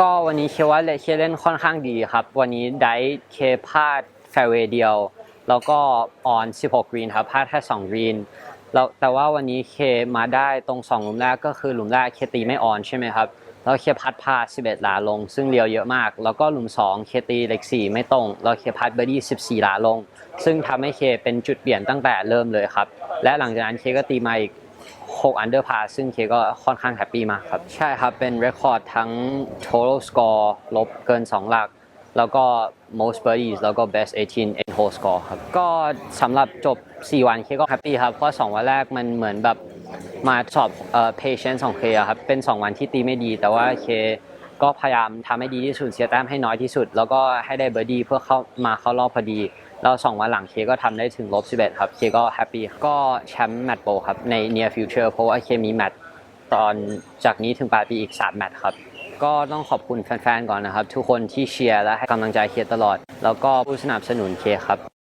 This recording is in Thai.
ก็วันนี้เคว่าเลเคเล่นค่อนข้างดีครับ วันนี้ได้เคพลาดแฟเวเดียว แล้วก็ออน 16 กรีนครับพลาดแค่ 2 กรีนแล้วแต่ว่าวันนี้เคมาได้ตรง 2 หลุมแรกก็คือหลุมแรกเคตีไม่ออนใช่ไหมครับ แล้วเคพัดพา 11 หลาลง ซึ่งเรียวเยอะมาก แล้วก็หลุม 2 เคตีเล็ก4ไม่ตรง แล้วเคพัดเบอร์ดี้14 หลาลง ซึ่งทำให้เคเป็นจุดเปลี่ยนตั้งแต่เริ่มเลยครับ และหลังจากนั้นเคก็ตีมาอีก 6 under par ซึ่งเคก็ค่อนข้างแฮปปี้มากครับ ใช่ครับ เป็นเรคคอร์ดทั้ง total score ลบเกิน 2 หลัก แล้วก็ most birdies แล้วก็ best 18 in whole score ครับ ก็สำหรับจบ 4 วันเคก็แฮปปี้ครับ เพราะ 2 วันแรกมันเหมือนแบบมาสอบเอ่อ patience ของเคอะครับ เป็น 2 วันที่ตีไม่ดีแต่ว่าเค ก็พยายามทำให้ดีที่สุดเสียแต้มให้น้อยที่สุด แล้วก็ให้ได้เบอร์ดี้เพื่อเข้ามาเข้ารอบพอดีแล้วสองวันหลังเคก็ทำได้ถึงลบ11ครับเคก็แฮปปี้ก็แชมป์แมตช์โปรครับใน near future เพราะว่าเคมีแมตช์ตอนจากนี้ถึงปลายปีอีก 3 แมตช์ครับก็ต้องขอบคุณแฟนๆก่อนนะครับ ทุกคนที่เชียร์และให้กำลังใจเคตลอด แล้วก็ผู้สนับสนุนเคครับ